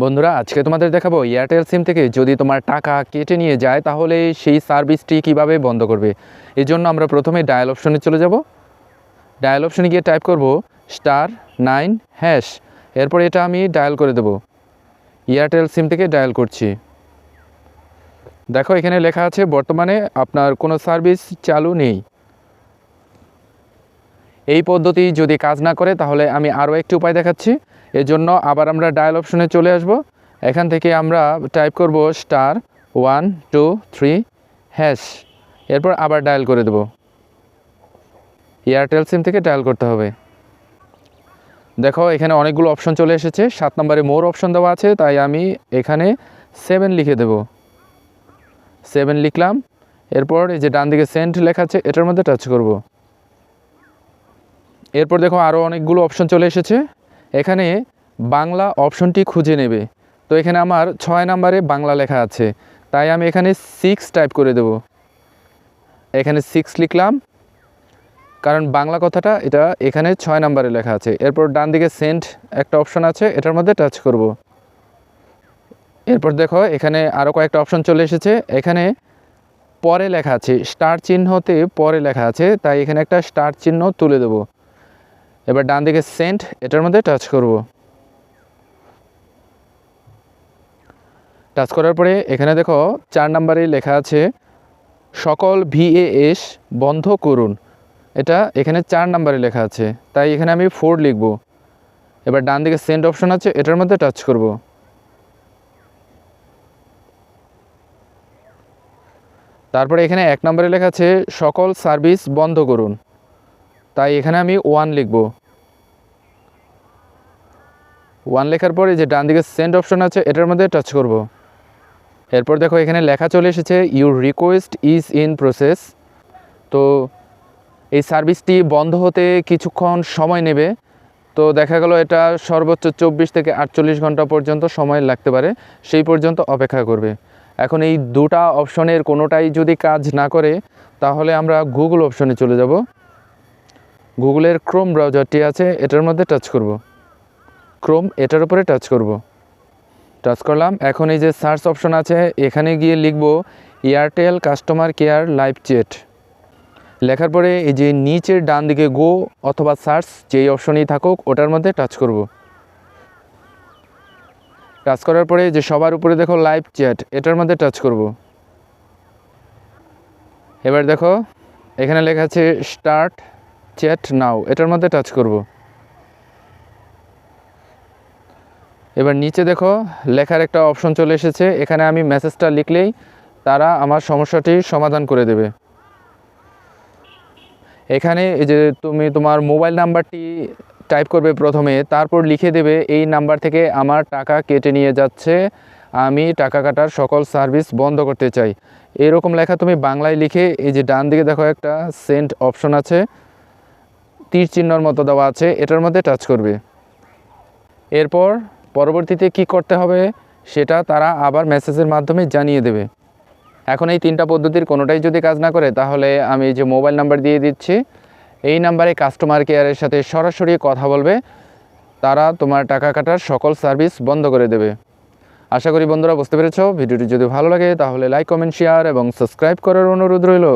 বন্ধুরা, আজকে তোমাদের দেখাবো এয়ারটেল সিম থেকে যদি তোমার টাকা কেটে নিয়ে যায়, তাহলে সেই সার্ভিসটি কীভাবে বন্ধ করবে? এই জন্য আমরা প্রথমে ডায়াল অপশনে চলে যাব। ডায়াল অপশনে গিয়ে টাইপ করব স্টার নাইন হ্যাশ এরপর এটা আমি ডায়াল করে দেব। এয়ারটেল সিম থেকে ডায়াল করছি। দেখো, এখানে লেখা আছে, বর্তমানে আপনার কোনো সার্ভিস চালু নেই। এই পদ্ধতি যদি কাজ না করে, তাহলে আমি আরও একটি উপায় দেখাচ্ছি। এর জন্য আবার আমরা ডায়াল অপশনে চলে আসব। এখান থেকে আমরা টাইপ করব star one two three hash এরপর আবার ডায়াল করে দেব। এয়ারটেল সিম থেকে ডায়াল করতে হবে। দেখো, এখানে অনেকগুলো অপশন চলে এসেছে। সাত নম্বরে মোর অপশন দেওয়া আছে, তাই আমি এখানে সেভেন লিখে দেব। সেভেন লিখলাম। এরপর এই যে ডান দিকে সেন্ট লেখা আছে, এটার মধ্যে টাচ করব। এরপর দেখো আরও অনেকগুলো অপশন চলে এসেছে। এখানে বাংলা অপশনটি খুঁজে নেবে। তো এখানে আমার ছয় নম্বরে বাংলা লেখা আছে। তাই আমি এখানে সিক্স টাইপ করে দেব। এখানে সিক্স লিখলাম। কারণ বাংলা কথাটা এটা এখানে ছয় নম্বরে লেখা আছে। এরপর ডান দিকে সেন্ট একটা অপশন আছে, এটার মধ্যে টাচ করব। এরপর দেখো, এখানে আরও কয়েকটা অপশন চলে এসেছে। এখানে পরে লেখা আছে। স্টার চিহ্নতে পরে লেখা আছে। তাই এখানে একটা স্টার চিহ্ন তুলে দেবো। এবার ডান দিকে সেন্ট, এটার মধ্যে টাচ করব। টাচ করার পরে এখানে দেখো চার নাম্বারে লেখা আছে, সকল ভিএএস বন্ধ করুন। এটা এখানে চার নাম্বারে লেখা আছে, তাই এখানে আমি ফোর লিখব। এবার ডান দিকে সেন্ট অপশন আছে, এটার মধ্যে টাচ করব। তারপরে এখানে এক নম্বরে লেখা আছে, সকল সার্ভিস বন্ধ করুন। তাই এখানে আমি ওয়ান লিখব। ওয়ান লেখার পরে যে ডান দিকে সেন্ড অপশন আছে, এটার মধ্যে টাচ করব। এরপর দেখো এখানে লেখা চলে এসেছে your request is in process তো এই সার্ভিসটি বন্ধ হতে কিছুক্ষণ সময় নেবে। তো দেখা গেল এটা সর্বোচ্চ চব্বিশ থেকে আটচল্লিশ ঘণ্টা পর্যন্ত সময় লাগতে পারে, সেই পর্যন্ত অপেক্ষা করবে। এখন এই দুটা অপশনের কোনোটাই যদি কাজ না করে, তাহলে আমরা গুগল অপশনে চলে যাব। গুগলের ক্রোম ব্রাউজারটি আছে, এটার মধ্যে টাচ করব। ক্রোম, এটার উপরে টাচ করব। টাচ করলাম, এখন এই যে সার্চ অপশন আছে, এখানে গিয়ে লিখব Airtel customer care live chat লেখার পরে এই যে নিচের ডান দিকে গো অথবা সার্চ যেই অপশনেই থাকুক, ওটার মধ্যে টাচ করব। টাচ করার পরে যে সবার উপরে দেখো লাইভ চ্যাট এটার মধ্যে টাচ করব। এবার দেখো, এখানে লেখা আছে স্টার্ট চ্যাট নাও এটার মধ্যে টাচ করব। এবার নিচে দেখো, লেখার একটা অপশন চলে এসেছে। এখানে আমি মেসেজটা লিখলেই তারা আমার সমস্যাটি সমাধান করে দেবে। এখানে এই যে তুমি তোমার মোবাইল নাম্বারটি টাইপ করবে প্রথমে, তারপর লিখে দেবে, এই নাম্বার থেকে আমার টাকা কেটে নিয়ে যাচ্ছে, আমি টাকা কাটার সকল সার্ভিস বন্ধ করতে চাই। এরকম লেখা তুমি বাংলায় লিখে, এই যে ডান দিকে দেখো একটা সেন্ট অপশন আছে। তীর চিহ্নর মতো দেওয়া আছে, এটার মধ্যে টাচ করবে। এরপর পরবর্তীতে কি করতে হবে, সেটা তারা আবার মেসেজের মাধ্যমে জানিয়ে দেবে। এখন এই তিনটা পদ্ধতির কোনোটাই যদি কাজ না করে, তাহলে আমি যে মোবাইল নাম্বার দিয়ে দিচ্ছি, এই নাম্বারে কাস্টমার কেয়ারের সাথে সরাসরি কথা বলবে, তারা তোমার টাকা কাটার সকল সার্ভিস বন্ধ করে দেবে। আশা করি বন্ধুরা বুঝতে পেরেছ, ভিডিওটি যদি ভালো লাগে তাহলে লাইক কমেন্ট শেয়ার এবং সাবস্ক্রাইব করার অনুরোধ রইল।